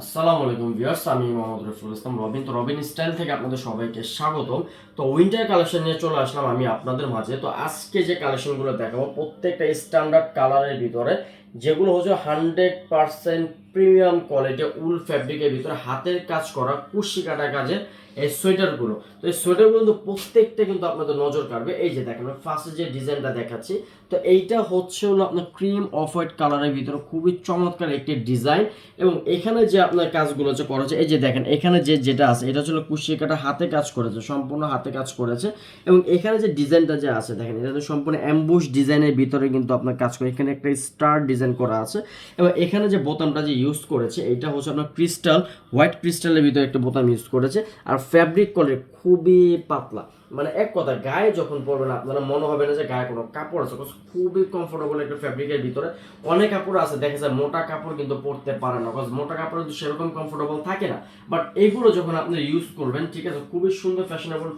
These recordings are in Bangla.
আসসালামু আলাইকুম ভিউয়ার্স, আমি মোহাম্মদ রফিকুল ইসলাম রবিন। তো রবিন স্টাইল থেকে আপনাদের সবাইকে স্বাগতম। তো উইন্টার কালেকশন নিয়ে চলে আসলাম আমি আপনাদের মাঝে। তো আজকে যে কালেকশনগুলো দেখাবো, প্রত্যেকটা স্ট্যান্ডার্ড কালারের ভিতরে যেগুলো হচ্ছে hundred percent premium quality wool ফ্যাব্রিকের ভিতরে হাতের কাজ করা কুশি কাটা কাজের এই সোয়েটারগুলো। তো এই সোয়েটারগুলো কিন্তু প্রত্যেকটা কিন্তু আপনাদের নজর কাড়বে। এই যে দেখেন ফার্স্টে যে ডিজাইনটা দেখাচ্ছি, তো এইটা হচ্ছে হলো আপনার ক্রিম অফ হোয়াইট কালারের ভিতরে খুবই চমৎকার একটি ডিজাইন এবং এখানে যে আপনার কাজগুলো যে করেছে এই যে দেখেন, এখানে যে যেটা আছে, এটা হলো কুশিয়ে কাটা হাতে কাজ করেছে, সম্পূর্ণ হাতে কাজ করেছে এবং এখানে যে ডিজাইনটা যে আছে, দেখেন, এটা সম্পূর্ণ অ্যাম্বুশ ডিজাইনের ভিতরে কিন্তু আপনার কাজ করে। এখানে একটা স্টার ডিজাইন করা আছে। এবং এখানে যে বোতামটা যে ইউজ করেছে এটা হচ্ছে আপনার ক্রিস্টাল হোয়াইট ক্রিস্টালের ভিতরে একটা বোতাম ইউজ করেছে। আর ফ্যাব্রিক কোয়ালিটি খুবই পাতলা। মানে এক কথা, গায়ে যখন পরবেন, আপনারা মনে হবে না যে গায়ে কোনো কাপড় আছে খুবই কমফোর্টেবল একটা ফ্যাব্রিকের ভিতরে। অনেক কাপড় আছে, দেখা যায় মোটা কাপড় কিন্তু পরতে পারে না বিকজ মোটা কাপড় কিন্তু সেরকম কমফোর্টেবল থাকে না। বাট এগুলো যখন আপনি ইউজ করবেন, ঠিক আছে, খুবই সুন্দর ফ্যাশনেবল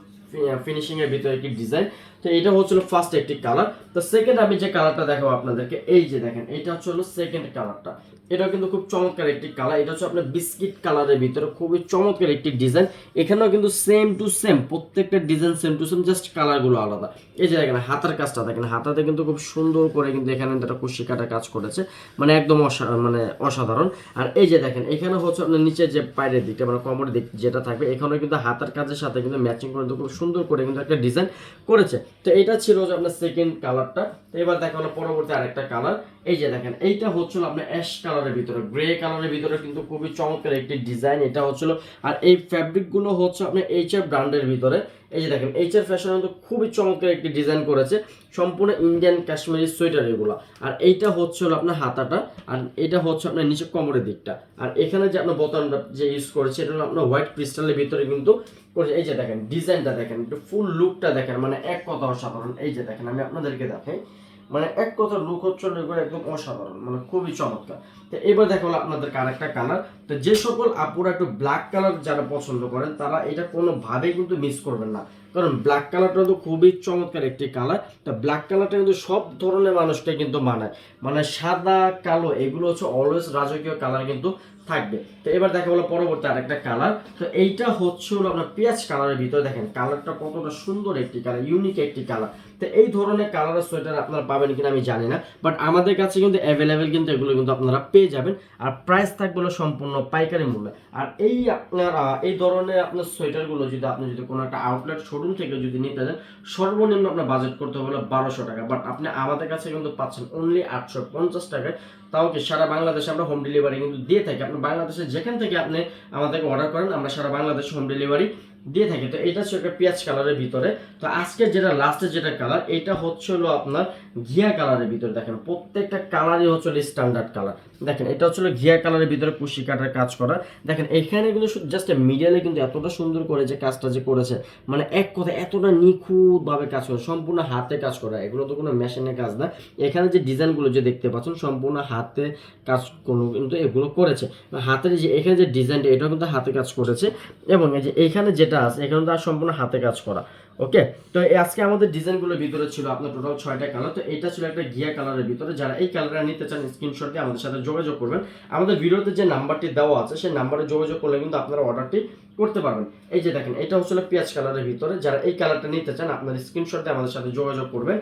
ফিনিশিং এর ভিতরে একটি ডিজাইন তো এটা হচ্ছিল ফার্স্ট একটি কালার তো সেকেন্ড আমি যে কালারটা দেখাবো আপনাদেরকে, এই যে দেখেন, এটা হচ্ছে হলো সেকেন্ড কালারটা এটা কিন্তু খুব চমৎকার একটি কালার এটা হচ্ছে আপনার বিস্কিট কালারের ভিতরে খুবই চমৎকার একটি ডিজাইন এখানেও কিন্তু সেম টু সেম প্রত্যেকটা design same to same just কালারগুলো আলাদা। এই যে দেখেন, হাতার কাজটা দেখেন, হাতাতে কিন্তু খুব সুন্দর করে কিন্তু এখানে একটা কুশি কাটা কাজ করেছে। মানে একদম মানে অসাধারণ। আর এই যে দেখেন, এখানে হচ্ছে আপনার নিচে যে পায়ের দিকটা মানে কোমরের দিক যেটা থাকবে, এখানেও কিন্তু হাতার কাজের সাথে কিন্তু ম্যাচিং করে খুব সুন্দর করে কিন্তু একটা ডিজাইন করেছে। তো এটা ছিল যে আপনার সেকেন্ড কালারটা এবার দেখা হলো পরবর্তী আরেকটা কালার এই যে দেখেন, এইটা হচ্ছিল আপনার অ্যাশ কালারের ভিতরে। গ্রে কালারের ভিতরে কিন্তু খুবই চমৎকার একটি ডিজাইন এটা হচ্ছিল। আর এই ফ্যাব্রিকগুলো হচ্ছে আপনার এইচ এফ ব্র্যান্ডের ভিতরে। এই যে দেখেন এইচ এর ফ্যাশন কিন্তু খুবই চমৎকার একটি ডিজাইন করেছে, সম্পূর্ণ ইন্ডিয়ান কাশ্মীরি সোয়েটার এগুলো আর এইটা হচ্ছে হলো আপনার হাতাটা, আর এটা হচ্ছে আপনার নিচে কোমরের দিকটা। আর এখানে যে আপনার বোতামটা যে ইউজ করেছে এটা হলো আপনার হোয়াইট ক্রিস্টালের ভিতরে কিন্তু এই যে দেখেন ডিজাইনটা দেখেন, একটু ফুল লুকটা দেখেন মানে এক কথা অসাধারণ। এই যে দেখেন, আমি আপনাদেরকে দেখাই। মানে এক কথা লুক হচ্ছে এগুলো একদম অসাধারণ মানে খুবই চমৎকার। তো এবার দেখা হলো আপনাদের আরেকটা কালার তো যে সকল আপুরা একটু ব্ল্যাক কালার যারা পছন্দ করেন, তারা এটা কোনোভাবেই কিন্তু মিস করবেন না। কারণ ব্ল্যাক কালারটা তো খুবই চমৎকার একটি কালার তা ব্ল্যাক কালারটা কিন্তু সব ধরনের মানুষকে কিন্তু মানায় মানে সাদা, কালো, এগুলো হচ্ছে অলওয়েজ রাজকীয় কালার কিন্তু থাকবে। তো এবার দেখা হলো পরবর্তী আরেকটা কালার তো এইটা হচ্ছে হলো আপনার পেঁয়াজ কালারের ভিতরে দেখেন কালারটা কতটা সুন্দর একটি কালার ইউনিক একটি কালার তো এই ধরনের কালারের সোয়েটার আপনারা পাবেন কিনা আমি জানি না বাট আমাদের কাছে কিন্তু অ্যাভেলেবেল কিন্তু এগুলো কিন্তু আপনারা পেয়ে যাবেন। আর প্রাইস থাকবে হলো সম্পূর্ণ পাইকারি মূল্যে। আর এই আপনার এই ধরনের আপনার সোয়েটারগুলো যদি আপনি যদি কোনো একটা আউটলেট শোরুম থেকে যদি নিতে যান, সর্বনিম্ন আপনার বাজেট করতে হবে বারোশো টাকা। বাট আপনি আমাদের কাছে কিন্তু পাচ্ছেন অনলি আটশো পঞ্চাশ টাকায়। তাও কি সারা বাংলাদেশে আমরা হোম ডেলিভারি কিন্তু দিয়ে থাকি? আপনি বাংলাদেশে যেখান থেকে আপনি আমাদেরকে অর্ডার করেন, আমরা সারা বাংলাদেশে হোম ডেলিভারি দিয়ে থাকে। তো এটা হচ্ছে একটা পেঁয়াজ কালারের ভিতরে। তো আজকে যেটা লাস্টে যেটা কালার এটা হচ্ছে হলো আপনার ঘিয়া কালারের ভিতরে। দেখেন, প্রত্যেকটা কালারই হচ্ছে স্ট্যান্ডার্ড কালার দেখেন, এটা হচ্ছে ঘিয়া কালারের ভিতরে কুশি কাটার কাজ করা। দেখেন, এখানে কিন্তু জাস্ট মিডিয়ালে কিন্তু এতটা সুন্দর করে যে কাজটা যে করেছে মানে এক কথা এতটা নিখুঁতভাবে কাজ করে, সম্পূর্ণ হাতে কাজ করা। এগুলো তো কোনো মেশিনে কাজ না। এখানে যে ডিজাইনগুলো যে দেখতে পাচ্ছেন, সম্পূর্ণ হাতে কাজ কোনো কিন্তু এগুলো করেছে। হাতের যে, এখানে যে ডিজাইনটা এটাও কিন্তু হাতে কাজ করেছে। এবং এই যে, এখানে যেটা আছে এখানে তো আর সম্পূর্ণ হাতে কাজ করা। ওকে তো আজকে আমাদের ডিজাইনগুলোর ভিতরে ছিল আপনার টোটাল ছয়টা কালার তো এটা ছিল একটা গিয়া কালারের ভিতরে। যারা এই কালারটা নিতে চান স্ক্রিনশট দিয়ে আমাদের সাথে যোগাযোগ করবেন। আমাদের ভিডিওতে যে নাম্বারটি দেওয়া আছে, সেই নাম্বারে যোগাযোগ করলে কিন্তু আপনারা অর্ডারটি করতে পারবেন। এই যে দেখেন, এটা হচ্ছে পেঁয়াজ কালারের ভিতরে। যারা এই কালারটা নিতে চান, আপনার স্ক্রিনশট দিয়ে আমাদের সাথে যোগাযোগ করবেন।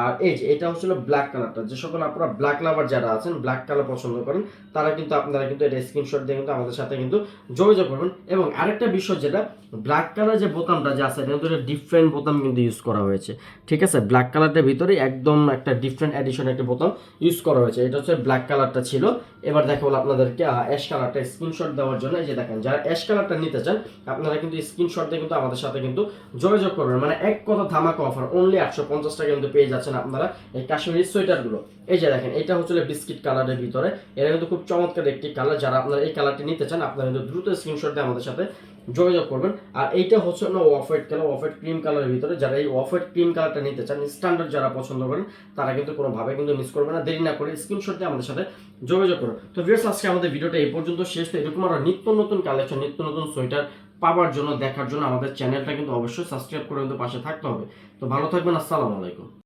আর এই যে, এটা হচ্ছে ব্ল্যাক কালারটা যে সকল আপনারা ব্ল্যাক লাভার যারা আছেন ব্ল্যাক কালার পছন্দ করেন, তারা কিন্তু আপনারা কিন্তু এটা স্ক্রিনশট দিয়ে কিন্তু আমাদের সাথে কিন্তু যোগাযোগ করবেন। এবং আরেকটা বিষয় যেটা ব্ল্যাক কালার যে বোতামটা যে আছে, এটা কিন্তু ডিফারেন্ট বোতাম কিন্তু ইউজ করা হয়েছে। ঠিক আছে? ব্ল্যাক কালারটার ভিতরে একদম একটা ডিফারেন্ট এডিশন একটা বোতাম ইউজ করা হয়েছে। এটা হচ্ছে ব্ল্যাক কালারটা ছিল। এবার দেখা হলো আপনাদেরকে অ্যাশ কালারটা স্ক্রিনশট দেওয়ার জন্য এই যে দেখেন, যারা অ্যাশ কালারটা নিতে চান, আপনারা কিন্তু স্ক্রিনশট দিয়ে কিন্তু আমাদের সাথে কিন্তু যোগাযোগ করবেন। মানে এক কথা ধামাকা অফার অনলি আটশো পঞ্চাশ টাকা কিন্তু পেয়ে যাচ্ছেন আপনারা এই কাশ্মীরি সোয়েটারগুলো এই যে দেখেন, এটা হচ্ছে বিস্কিট কালারের ভিতরে। এটা কিন্তু খুব চমৎকার একটি কালার যারা আপনারা এই কালারটি নিতে চান, আপনারা কিন্তু দ্রুত স্ক্রিনশট দিয়ে আমাদের সাথে যোগাযোগ করবেন। আর এইটা হচ্ছে না off white colour off white cream কালারের ভিতরে। যারা এই অফ হোয়াইট ক্রিম কালারটা নিতে চান স্ট্যান্ডার্ড যারা পছন্দ করেন, তারা কিন্তু কোনোভাবে কিন্তু মিস করবে না। দেরি না করে স্ক্রিনশট দিয়ে আমাদের সাথে যোগাযোগ করুন। তো ভিউয়ার্স আজকে আমাদের ভিডিওটা এই পর্যন্ত শেষ। তো এরকম আরও নিত্য নতুন কালেকশন নিত্য নতুন সোয়েটার পাওয়ার জন্য, দেখার জন্য আমাদের চ্যানেলটা কিন্তু অবশ্যই সাবস্ক্রাইব করে কিন্তু পাশে থাকতে হবে। তো ভালো থাকবেন, আসসালামু আলাইকুম।